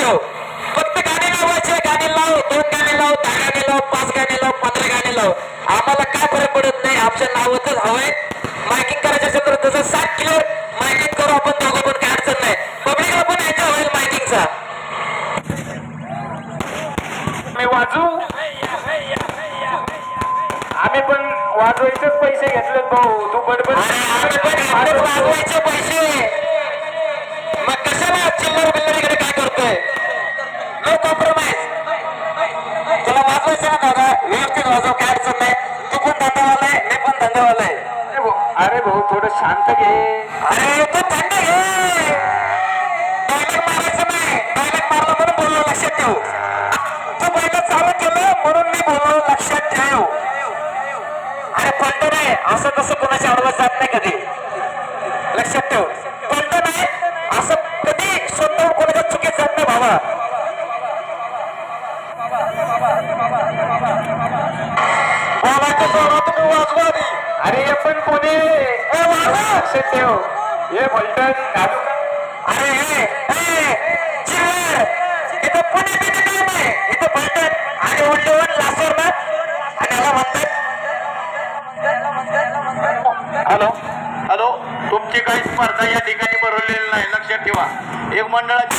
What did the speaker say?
ठेव फक्त गाणी लावायचे गाणी लाव दोन गाणे लाव दहा गाणे लाव पाच गाणी लाव पंधरा गाणे लाव. आम्हाला काय फरक पडत नाही आमच्या नावातच हवंय मायकिंग करायचं असेल तर तसं सात किलो मायकिंग करू आपण दोघं पण काय अडचण नाही. पब्लिकला पण यायचा होईल मायकिंगचा मी वाजू? आम्ही पण वाजवायचेच पैसे घेतले भाऊ. तू बडबड वाजवायचे पैसे. थोडं घे अरे तू थंड घे डायलॉग मारायचं नाही. डायलॉग मारला म्हणून बोललो लक्षात ठेव. तू पहिलं चालू केलं म्हणून मी बोललो लक्षात ठेव. अरे पलट नाही. असं तसं कोणाच्या आडवत जात नाही कधी. लक्षात ठेव. पलट नाही. असं कधी स्वतःहून कोणाच्या चुकीत जात नाही भावा बोलायचं जोरात तुम्ही वाजवा अरे हे पण कोणी ए, वाजवा. लक्षात ठेव हे फलटण अरे इथं पुणे बिणे इथं पलटण आणि उल्लेवन लासूर ना आणि याला म्हणतात हॅलो हॅलो तुमची काही स्पर्धा या ठिकाणी भरवलेली नाही. लक्षात ठेवा. एक मंडळाची